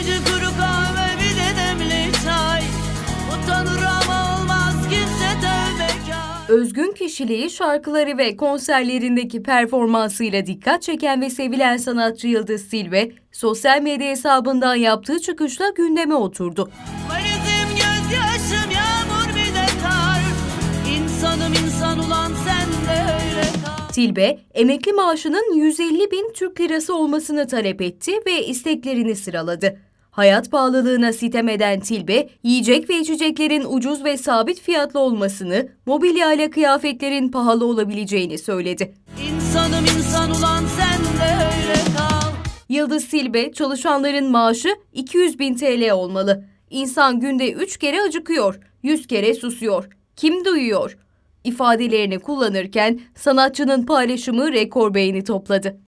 acı kuru kahve bir de demli çay Utanır ama olmaz kimse tövbekar Özgün kişiliği, şarkıları ve konserlerindeki performansıyla dikkat çeken ve sevilen sanatçı Yıldız Silve, sosyal medya hesabından yaptığı çıkışla gündeme oturdu. Valizim gözyaşım yağmur bir de kar İnsanım insan ulan sen de öyle kal Tilbe, emekli maaşının 150 bin Türk lirası olmasını talep etti ve isteklerini sıraladı. Hayat pahalılığına sitem eden Tilbe, yiyecek ve içeceklerin ucuz ve sabit fiyatlı olmasını, mobilya ile kıyafetlerin pahalı olabileceğini söyledi. İnsanım insan ulan sen de öyle kal Yıldız Silbe, çalışanların maaşı 200 bin TL olmalı. İnsan günde 3 kere acıkıyor, 100 kere susuyor. Kim duyuyor? ifadelerini kullanırken sanatçının paylaşımı rekor beğeni topladı.